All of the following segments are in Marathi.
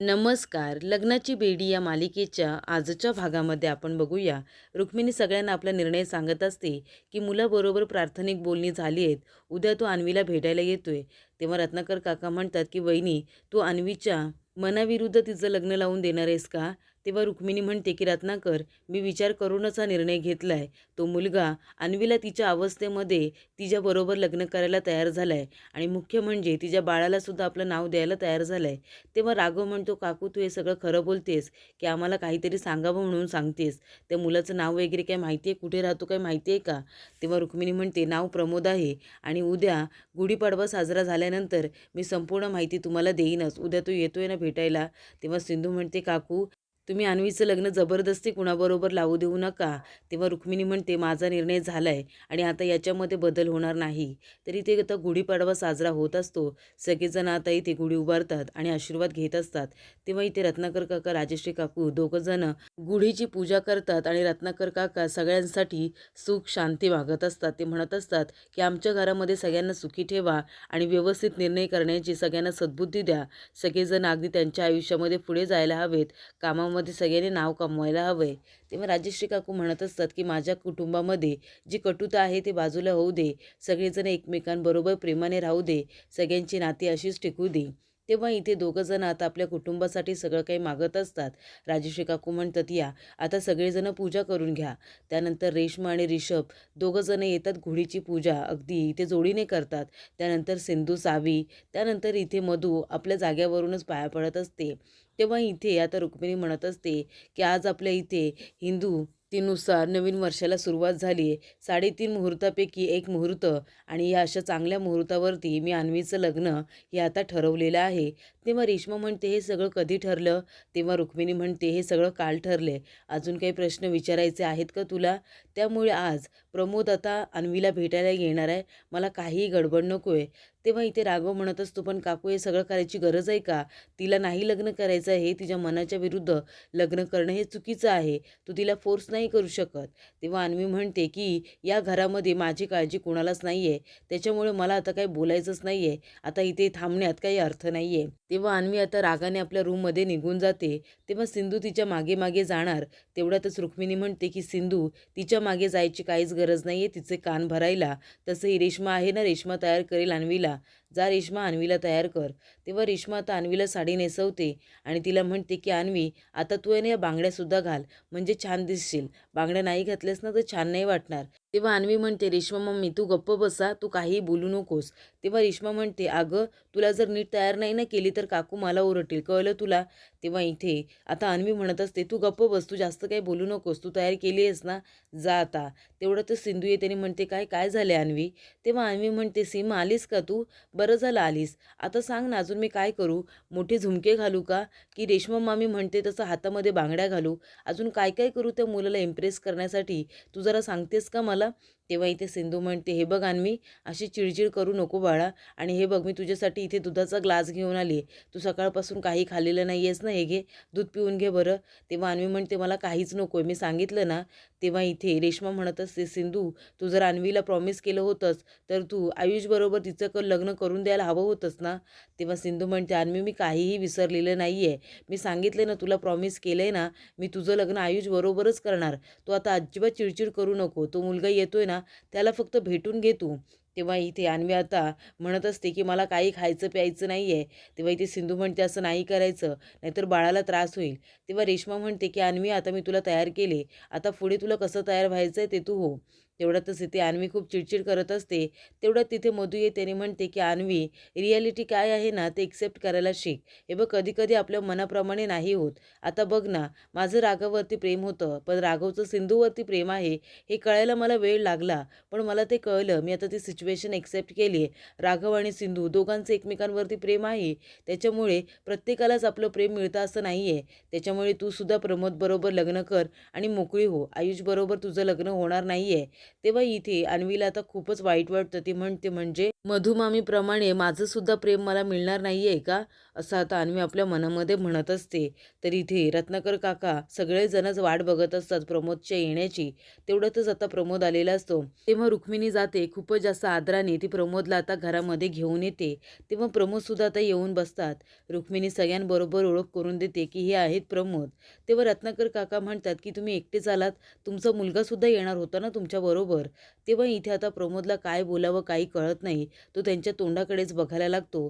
नमस्कार. लग्नाची बेडी या मालिकेच्या आजच्या भागामध्ये आपण बघूया. रुक्मिणी सगळ्यांना आपला निर्णय सांगत असते की मुलाबरोबर प्रार्थनिक बोलणी झाली आहेत. उद्या तो अन्वीला भेटायला येतोय. तेव्हा रत्नाकर काका म्हणतात की वहिनी तू अन्वीच्या मनाविरुद्ध तिचं लग्न लावून देणार आहेस का? तेव्हा रुक्मिणी म्हणते की रत्नाकर मी विचार करूनच हा निर्णय घेतला आहे तो मुलगा अन्वीला तिच्या अवस्थेमध्ये तिच्याबरोबर लग्न करायला तयार झाला आहे आणि मुख्य म्हणजे तिच्या बाळालासुद्धा आपलं नाव द्यायला तयार झालं आहे तेव्हा राघव म्हणतो काकू तू हे सगळं खरं बोलतेस की आम्हाला काहीतरी सांगावं म्हणून सांगतेस. त्या मुलाचं नाव वगैरे काय माहिती आहे कुठे राहतो काय माहिती आहे का? तेव्हा रुक्मिणी म्हणते नाव प्रमोद आहे आणि उद्या गुढीपाडवा साजरा झाल्यानंतर मी संपूर्ण माहिती तुम्हाला देईनच. उद्या तो येतोय ना भेटायला. तेव्हा सिंधू म्हणते काकू तुम्ही अन्वीचं लग्न जबरदस्ती कुणाबरोबर लावू देऊ नका. तेव्हा रुक्मिणी म्हणते माझा निर्णय झाला आहे आणि आता याच्यामध्ये बदल होणार नाही. तरी ते आता गुढीपाडवा साजरा होत असतो. सगळेजण आता इथे गुढी उभारतात आणि आशीर्वाद घेत असतात. तेव्हा इथे रत्नाकर काका राजश्री काकू दोघंजण गुढीची पूजा करतात आणि रत्नाकर काका सगळ्यांसाठी सुख शांती मागत असतात. ते म्हणत असतात की आमच्या घरामध्ये सगळ्यांना सुखी ठेवा आणि व्यवस्थित निर्णय करण्याची सगळ्यांना सद्बुद्धी द्या. सगळेजण अगदी त्यांच्या आयुष्यामध्ये पुढे जायला हवेत. कामामध्ये सगळ्यांनी नाव कमवायला हवं आहे. तेव्हा राजश्री काकू म्हणत असतात की माझ्या कुटुंबामध्ये जी कटुता आहे ते बाजूला होऊ दे. सगळेजण एकमेकांबरोबर प्रेमाने राहू दे. सगळ्यांची नाती अशीच टिकू दे. तेव्हा इथे दोघंजण आता आपल्या कुटुंबासाठी सगळं काही मागत असतात. राजश्री काकू म्हणतात या आता सगळेजण पूजा करून घ्या. त्यानंतर रेश्मा आणि रिषभ दोघंजणं येतात घोडीची पूजा. अगदी इथे जोडीने करतात. त्यानंतर सिंधू सावी. त्यानंतर इथे मधू आपल्या जाग्यावरूनच पाया पडत असते. तेव्हा इथे आता रुक्मिणी म्हणत असते की आज आपल्या इथे हिंदू तीनुसार नवीन वर्षाला सुरुवात झाली आहे. साडेतीन मुहूर्तापैकी एक मुहूर्त आणि या अशा चांगल्या मुहूर्तावरती मी अन्वीचं लग्न हे आता ठरवलेलं आहे. तेव्हा रेश्मा म्हणते हे सगळं कधी ठरलं? तेव्हा रुक्मिणी म्हणते हे सगळं काल ठरले अजून काही प्रश्न विचारायचे आहेत का तुला? त्यामुळे आज प्रमोद आता अन्वीला भेटायला येणार आहे. मला काहीही गडबड नको आहे तेव्हा इथे राघव म्हणत असतो पण काकू हे सगळं करायची गरज आहे का? तिला नाही लग्न करायचं आहे तिच्या मनाच्या विरुद्ध लग्न करणं हे चुकीचं आहे. तू तिला फोर्स नाही करू शकत. तेव्हा अन्वी म्हणते की या घरामध्ये माझी काळजी कोणालाच नाही आहे त्याच्यामुळे मला आता काही बोलायचंच नाही आहे आता इथे थांबण्यात काही अर्थ नाही आहे तेव्हा अन्वी आता रागाने आपल्या रूममध्ये निघून जाते. तेव्हा सिंधू तिच्यामागे मागे जाणार. तेवढ्यातच रुक्मिणी म्हणते की सिंधू तिच्यामागे जायची काहीच गरज नाही आहे तिचे कान भरायला. तसं ही रेश्मा आहे ना रेश्मा तयार करेल अन्वीला. जा रेश्मा अन्वीला तयार कर. तेव्हा रेश्मा आता अन्वीला साडी नेसवते आणि तिला म्हणते की अन्वी आता तू आहे ना या बांगड्यासुद्धा घाल. म्हणजे छान दिसशील. बांगड्या नाही घातल्यास ना तर छान नाही वाटणार. तेव्हा अन्वी म्हणते रेश्मा मम्मी तू गप्प बसा. तू काहीही बोलू नकोस. तेव्हा रेश्मा म्हणते अगं तुला जर नीट तयार नाही ना केली तर काकू मला ओरडतील. कळलं तुला? तेव्हा इथे आता अन्वी म्हणत असते तू गप्प बस. तू जास्त काही बोलू नकोस. तू तयार केली आहेस ना? जा आता. तेवढं सिंधू येते आणि म्हणते काय काय झाले अन्वी? तेव्हा अन्वी म्हणते सीमा आलीस का तू? बरं झालं आलीस. आता सांग ना अजून मी काय करू? मोठे झुमके घालू का? की रेश्मा मामी म्हणते तसं हातामध्ये बांगड्या घालू. अजून काय काय करू त्या मुलाला इम्प्रेस करण्यासाठी? तू जरा सांगतेस का मला? तेव्हा इथे सिंधू म्हणते हे बघ अन्वी अशी चिडचिड करू नको बाळा. आणि हे बघ मी तुझ्यासाठी इथे दुधाचा ग्लास घेऊन आली तू सकाळपासून काही खाल्लेलं नाही आहेस ना हे घे. दूध पिऊन घे बरं. तेव्हा अन्वी म्हणते मला काहीच नको आहे मी सांगितलं ना तेव्हा इथे रेश्मा म्हणत असते सिंधू तू जर अन्वीला प्रॉमिस केलं होतंस तर तू आयुषबरोबर तिचं क लग्न करून द्यायला हवं होतंस ना? तेव्हा सिंधू म्हणते अन्वी मी काहीही विसरलेलं नाही आहे मी सांगितलं ना तुला प्रॉमिस केलं आहे ना मी तुझं लग्न आयुषबरोबरच करणार. तू आता अजिबात चिडचिड करू नको. तो मुलगा येतोय ना त्याला फक्त भेटून घे तू. तेव्हा इथे अन्वी आता. म्हणत असते की मला काही खायचं प्यायचं नाही आहे तेव्हा इथे सिंधू म्हणते असं नाही करायचं. नाहीतर बाळाला त्रास होईल. तेव्हा रेश्मा म्हणते की अन्वी आता मी तुला तयार केले. आता पुढे तुला कसं तयार व्हायचं आहे ते तू हो. तेवढ्यातच इथे अन्वी खूप चिडचिड करत असते. तेवढ्यात तिथे मधू येते आणि म्हणते की अन्वी रियालिटी काय आहे ना ते एक्सेप्ट करायला शिक. हे बघ कधी कधी आपल्या मनाप्रमाणे नाही होत. आता बघ ना माझं राघववरती प्रेम होतं पण राघवचं सिंधूवरती प्रेम आहे हे कळायला मला वेळ लागला. पण मला ते कळलं मी आता ती सिच्युएशन एक्सेप्ट केली आहे. राघव आणि सिंधू दोघांचं एकमेकांवरती प्रेम आहे. त्याच्यामुळे प्रत्येकालाच आपलं प्रेम मिळतं असं नाही आहे त्याच्यामुळे तू सुद्धा प्रमोदबरोबर लग्न कर आणि मोकळी हो. आयुषबरोबर तुझं लग्न होणार नाही आहे तेव्हा इथे अन्वीला आता खूपच वाईट वाटतं. ती म्हणते म्हणजे मधुमामीप्रमाणे माझंसुद्धा प्रेम मला मिळणार नाही आहे का? असं आता अन्वी आपल्या मनामध्ये म्हणत असते. तर इथे रत्नाकर काका सगळेजणच वाट बघत असतात प्रमोदच्या येण्याची. तेवढ्यातच आता प्रमोद आलेला असतो. तेव्हा रुक्मिणी जाते. खूपच जास्त आदराने ती प्रमोदला आता घरामध्ये घेऊन येते. तेव्हा प्रमोदसुद्धा आता येऊन बसतात. रुक्मिणी सगळ्यांबरोबर ओळख करून देते की हे आहेत प्रमोद. तेव्हा रत्नाकर काका म्हणतात की तुम्ही एकटेच आलात. तुमचा मुलगासुद्धा येणार होता ना तुमच्याबरोबर तेव्हा इथे आता प्रमोदला काय बोलावं काही कळत नाही. तो त्यांच्या तोंडाकडेच बघायला लागतो.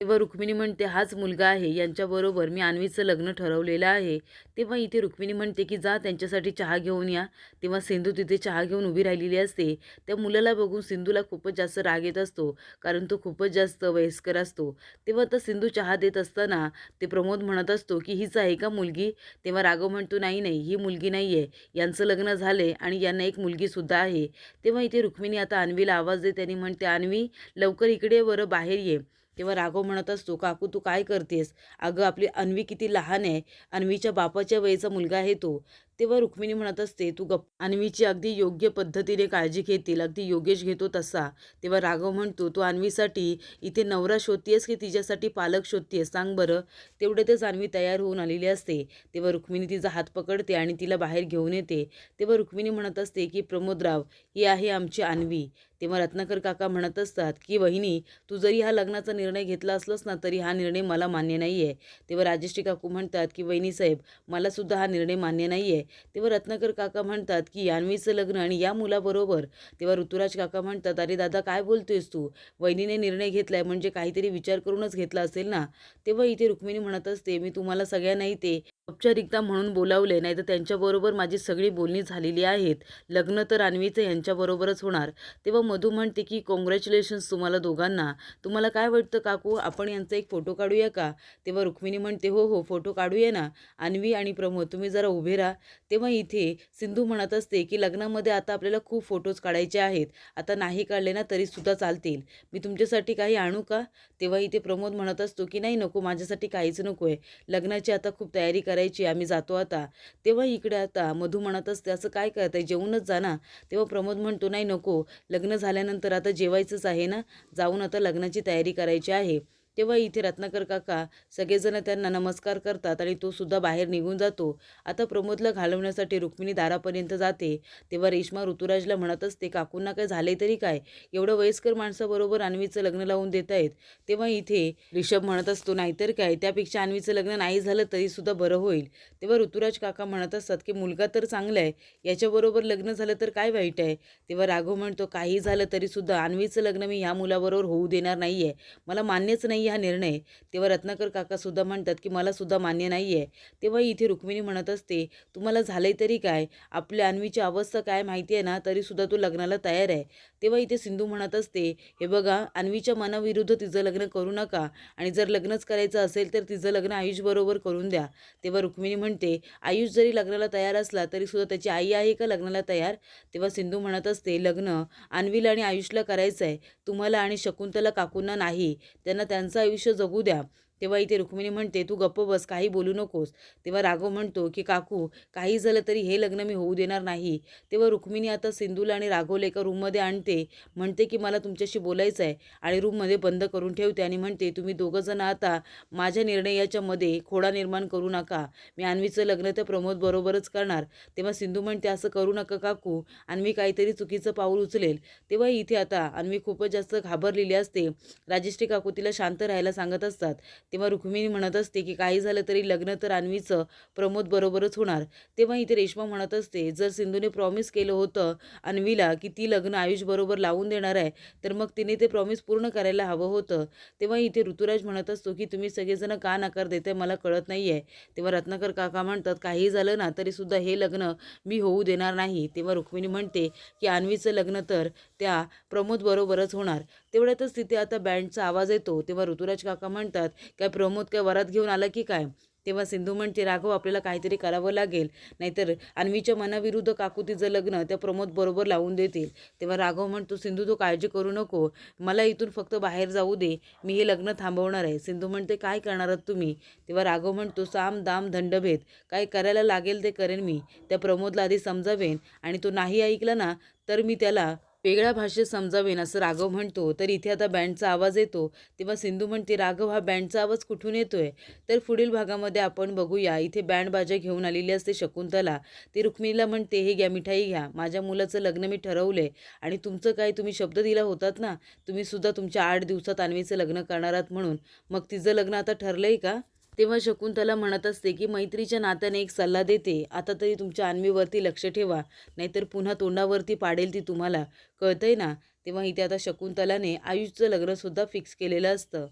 तेव्हा रुक्मिणी म्हणते हाच मुलगा आहे. यांच्याबरोबर मी अन्वीचं लग्न ठरवलेलं आहे. तेव्हा इथे रुक्मिणी म्हणते की जा त्यांच्यासाठी चहा घेऊन या. तेव्हा सिंधू तिथे चहा घेऊन उभी राहिलेली असते. त्या मुलाला बघून सिंधूला खूपच जास्त राग येत असतो कारण तो खूपच जास्त वयस्कर असतो. तेव्हा आता सिंधू चहा देत असताना ते प्रमोद म्हणत असतो की हीच आहे का मुलगी? तेव्हा राघव म्हणतो नाही नाही ही मुलगी नाही आहे यांचं लग्न झाले आणि यांना एक मुलगीसुद्धा आहे. तेव्हा इथे रुक्मिणी आता अन्वीला आवाज देते आणि म्हणते अन्वी लवकर इकडे बरं बाहेर ये. तेव्हा राघव म्हणत असतो काकू तू काय करतेस? अगं आपली अन्वी किती लहान आहे. अन्वीच्या बापाच्या वयाचा मुलगा आहे तो. तेव्हा रुक्मिणी म्हणत असते तू गप अन्वीची अगदी योग्य पद्धतीने काळजी घेतील अगदी योगेश घेतो तसा. तेव्हा राघव म्हणतो तू अन्वीसाठी इथे नवरा शोधतेस की तिच्यासाठी पालक शोधतेस सांग बरं. तेवढ्यातच अन्वी तयार होऊन आलेली असते. तेव्हा रुक्मिणी तिचा हात पकडते आणि तिला बाहेर घेऊन येते. तेव्हा रुक्मिणी म्हणत असते की प्रमोदराव ही आहे आमची अन्वी. तेव्हा रत्नाकर काका म्हणत असतात की वहिनी तू जरी हा लग्नाचा निर्णय घेतला असलास ना तरी हा निर्णय मला मान्य नाही आहे तेव्हा राजेश्री काकू म्हणतात की वहिनी साहेब मलासुद्धा हा निर्णय मान्य नाही आहे तेव्हा रत्नाकर काका म्हणतात की यान्वीचं लग्न आणि या मुलाबरोबर तेव्हा ऋतुराज काका म्हणतात अरे दादा काय बोलतोयस तू? वहिनीने निर्णय घेतलाय म्हणजे काहीतरी विचार करूनच घेतला असेल ना? तेव्हा इथे रुक्मिणी म्हणत असते मी तुम्हाला सगळ्यांना इथे औपचारिकता म्हणून बोलावले नाही तर त्यांच्याबरोबर माझी सगळी बोलणी झालेली आहेत. लग्न तर अन्वीचं यांच्याबरोबरच होणार. तेव्हा मधू म्हणते की कॉंग्रॅच्युलेशन्स तुम्हाला दोघांना. तुम्हाला काय वाटतं काकू? आपण यांचा एक फोटो काढूया का? तेव्हा रुक्मिणी म्हणते हो हो फोटो काढूया ना. अन्वी आणि प्रमोद तुम्ही जरा उभे राहा. तेव्हा इथे सिंधू म्हणत असते की लग्नामध्ये आता आपल्याला खूप फोटोज काढायचे आहेत. आता नाही काढले ना तरीसुद्धा चालतील. मी तुमच्यासाठी काही आणू का? तेव्हा इथे प्रमोद म्हणत असतो की नाही नको माझ्यासाठी काहीच नको आहे लग्नाची आता खूप तयारी करायची आम्ही जातो आता. तेव्हा इकडे आता मधू म्हणत असते असं काय करताय? जेवूनच जा ना. तेव्हा प्रमोद म्हणतो नाही नको. लग्न झाल्यानंतर आता जेवायचंच आहे ना. जाऊन आता लग्नाची तयारी करायची आहे. तेव्हा इथे रत्नाकर काका सगळेजण त्यांना नमस्कार करतात आणि तो सुद्धा बाहेर निघून जातो. आता प्रमोदला घालवण्यासाठी रुक्मिणी दारापर्यंत जाते. तेव्हा रेश्मा ऋतुराजला म्हणत असते काकूंना काय झाले तरी काय? एवढं वयस्कर माणसाबरोबर अन्वीचं लग्न लावून देत आहेत. तेव्हा इथे रिषभ म्हणत असतो नाहीतर काय? त्यापेक्षा अन्वीचं लग्न नाही झालं तरीसुद्धा बरं होईल. तेव्हा ऋतुराज काका म्हणत असतात की मुलगा तर चांगला आहे. याच्याबरोबर लग्न झालं तर काय वाईट आहे? तेव्हा राघव म्हणतो काही झालं तरीसुद्धा अन्वीचं लग्न मी ह्या मुलाबरोबर होऊ देणार नाही आहे मला मान्यच नाही हा निर्णय. तेव्हा रत्नाकर काकासुद्धा म्हणतात की मलासुद्धा मान्य नाही आहे तेव्हा इथे रुक्मिणी म्हणत असते तुम्हाला झाले तरी काय? आपल्या अन्वीची अवस्था काय माहिती आहे ना तरीसुद्धा तू लग्नाला तयार आहे. तेव्हा इथे सिंधू म्हणत असते हे बघा अन्वीच्या मनाविरुद्ध तिचं लग्न करू नका आणि जर लग्नच करायचं असेल तर तिचं लग्न आयुषबरोबर करून द्या. तेव्हा रुक्मिणी म्हणते आयुष जरी लग्नाला तयार असला तरीसुद्धा त्याची आई आहे का लग्नाला तयार? तेव्हा सिंधू म्हणत असते लग्न अन्वीला आणि आयुषला करायचं आहे तुम्हाला आणि शकुंतला काकूंना नाही. त्यांना त्यांचं आयुष्य जगू द्या. तेव्हा इथे रुक्मिणी म्हणते तू गप्प बस काही बोलू नकोस. तेव्हा राघव म्हणतो की काकू काही झालं तरी हे लग्न मी होऊ देणार नाही. तेव्हा रुक्मिणी आता सिंधूला आणि राघवला एका रूममध्ये आणते म्हणते की मला तुमच्याशी बोलायचं आहे आणि रूममध्ये बंद करून ठेवते आणि म्हणते तुम्ही दोघंजणं आता माझ्या निर्णयाच्या मध्ये खोडा निर्माण करू नका. मी अन्वीचं लग्न त्या प्रमोद बरोबरच करणार. तेव्हा सिंधू म्हणते असं करू नका काकू. अन्वी काहीतरी चुकीचं पाऊल उचलेल. तेव्हा इथे आता अन्वी खूपच जास्त घाबरलेली असते. राजेश्री काकू तिला शांत राहायला सांगत असतात. तेव्हा रुक्मिणी म्हणत असते की काही झालं तरी लग्न तर अन्वीचं प्रमोद बरोबरच होणार. तेव्हा इथे रेश्मा म्हणत असते जर सिंधूने प्रॉमिस केलं होतं अन्वीला की ती लग्न आयुषबरोबर लावून देणार आहे तर मग तिने ते प्रॉमिस पूर्ण करायला हवं होतं. तेव्हा इथे ऋतुराज म्हणत असतो की तुम्ही सगळेजण का नकार देते मला कळत नाही आहे तेव्हा रत्नाकर काका म्हणतात काही झालं ना तरीसुद्धा हे लग्न मी होऊ देणार नाही. तेव्हा रुक्मिणी म्हणते की अन्वीचं लग्न तर त्या प्रमोदबरोबरच होणार. तेवढ्यातच तिथे आता बँडचा आवाज येतो. तेव्हा ऋतुराज काका म्हणतात काय प्रमोद काय वरात घेऊन आला की काय? तेव्हा सिंधू म्हणते राघव आपल्याला काहीतरी करावं लागेल. नाहीतर अन्वीच्या मनाविरुद्ध काकुतीचं लग्न त्या प्रमोद बरोबर लावून देतील. तेव्हा राघव म्हणतो सिंधू तू काळजी करू नको. मला इथून फक्त बाहेर जाऊ दे. मी हे लग्न थांबवणार आहे. सिंधू म्हणते काय करणार आहात तुम्ही? तेव्हा राघव म्हणतो साम दाम दंडभेद. काय करायला लागेल ते करेन मी. त्या प्रमोदला आधी समजावेन. आणि तो नाही ऐकला ना तर मी त्याला वेगळ्या भाषेत समजावेन असं राघव म्हणतो. तर इथे आता बँडचा आवाज येतो. तेव्हा सिंधू म्हणते राघव हा बँडचा आवाज कुठून येतोय? तर पुढील भागामध्ये आपण बघूया. इथे बँड बाजा घेऊन आलेली असते शकुंतला. ती रुक्मिणीला म्हणते हे घ्या मिठाई घ्या. माझ्या मुलाचं लग्न मी ठरवलं आणि तुमचं काय? तुम्ही शब्द दिला होतात ना? तुम्हीसुद्धा तुमच्या आठ दिवसात अन्वीचं लग्न करणार आहात म्हणून. मग तिचं लग्न आता ठरलंय का? तेव्हा शकुंतला म्हणत असते की मैत्रीच्या नात्याने एक सल्ला देते. आता तरी तुमच्या आणवीवरती लक्ष ठेवा. नाहीतर पुन्हा तोंडावरती पाडेल ती तुम्हाला. कळतंय ना? तेव्हा इथे आता शकुंतलाने आयुषचं लग्नसुद्धा फिक्स केलेलं असतं.